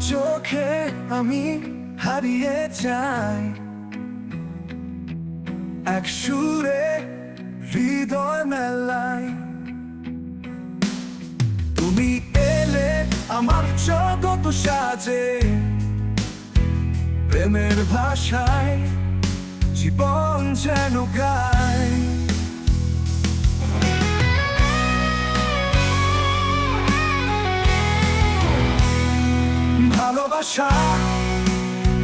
চোখে আমি হারিয়ে যাই। এক সুরে হৃদয় মেলায় তুমি এলে আমার জগৎ সাজে। প্রেমের ভাষায় জীবন যেন গায়। ভালোবাসা,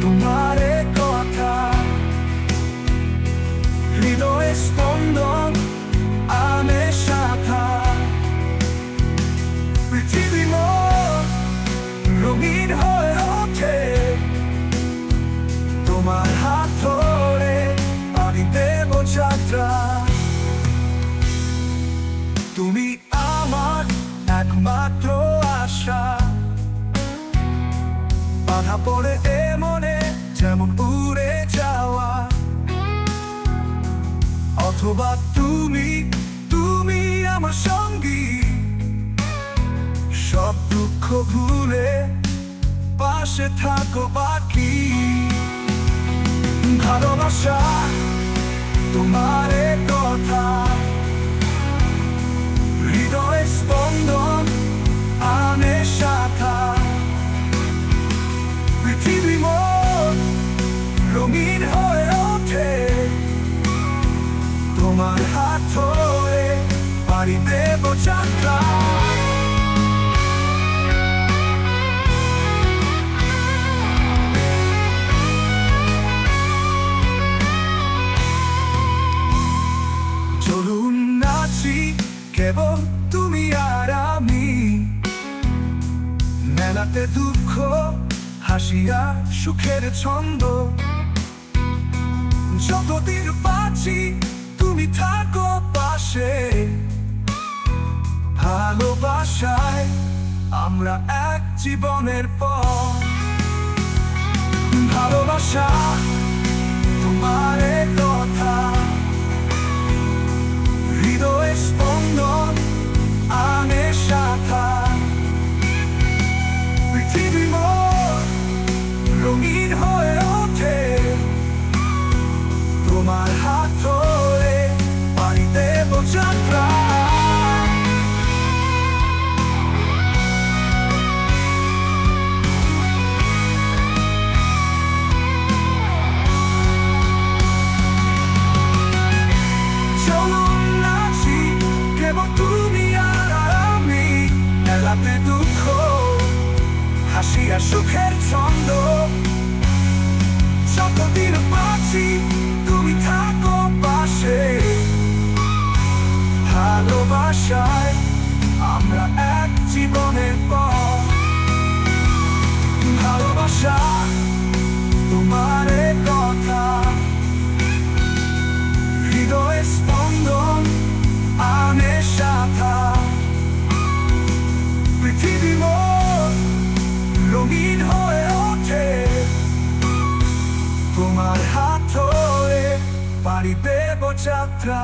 তোমার কথা। হৃদয় স্পন্দন আনে শাখা। পৃথিবী রঙিন হয়ে ওঠে। তোমার হাত ধরে পাড়ি দেব যাত্রা। তুমি আমার একমাত্র বাধা পড়ে এ মনে যেমন উড়ে যাওয়া। অথবা তুমি তুমি আমার সঙ্গী। সব দুঃখ ভুলে পাশে থাকো বাকি ভালোবাসা তোমার তোমার হাত ধরে নাচি কেবল তুমি আর আমি। মেলাতে দুঃখ হাসিয়া সুখের ছন্দ। যতদিন পাচ্ছি তুমি থাকো পাশে। ভালোবাসায় আমরা এক জীবনের পর ভালোবাসা সুখের ছন্দ। শতদিন বাঁচি তোমার হাত ধরে পাড়ি দেব যাত্রা